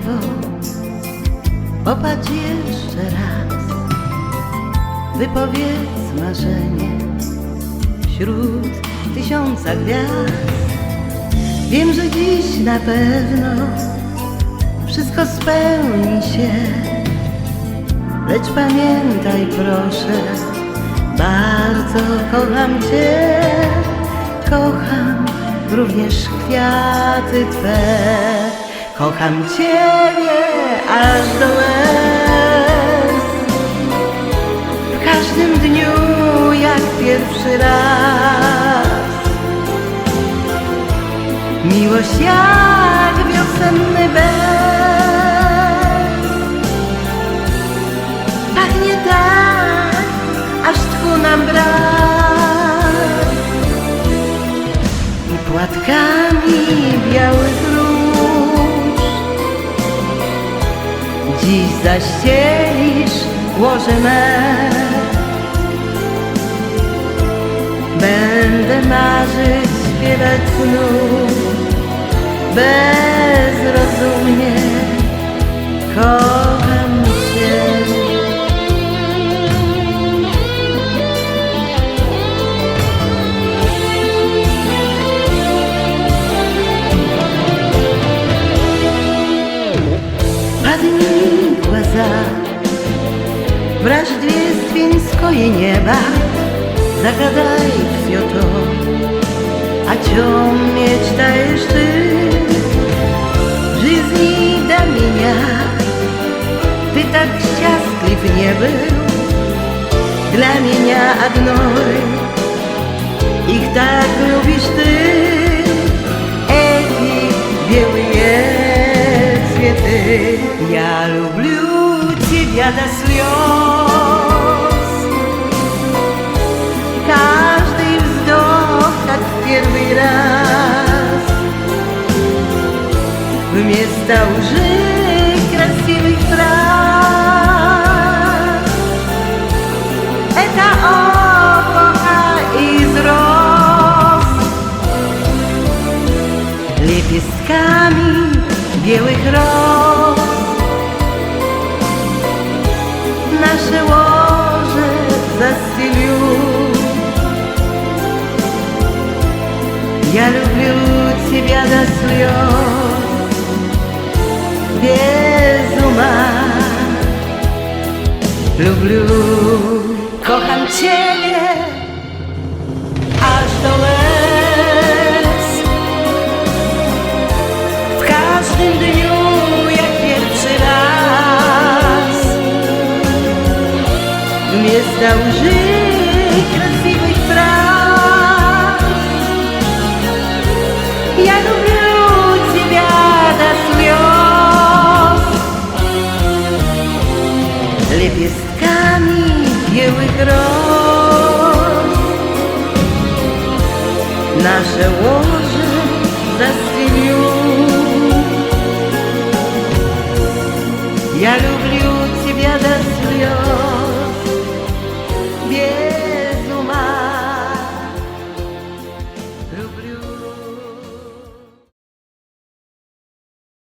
niebo, popatrz jeszcze raz, wypowiedz marzenie wśród tysiąca gwiazd. Wiem, że dziś na pewno wszystko spełni się, lecz pamiętaj proszę, bardzo kocham Cię, kocham również kwiaty Twe, kocham Ciebie aż do łez. W każdym dniu jak pierwszy raz. Miłość jak wiosenny bez Pachnie tak, aż tchu nam brak I płatkami zaścielisz łoże me Będę marzyć, śpiewać znów Bezrozumnie. Kocham Cię. Padnij głaz Враждественское небо Загадай все то, о чем мечтаешь ты В жизни до меня Ты так счастлив не был Для меня одной Я люблю тебя до слез. Каждый вздох, как первый раз. Вместо уже красивых фраз. Это облако из роз. Лепестками белых роз ложе застелю Я люблю тебя до слез, без ума. Люблю, kocham Ciebie, aż do Вместо łży красивых фраз Я люблю тебя до слез. Лепестками белых роз. Наше ложе застелю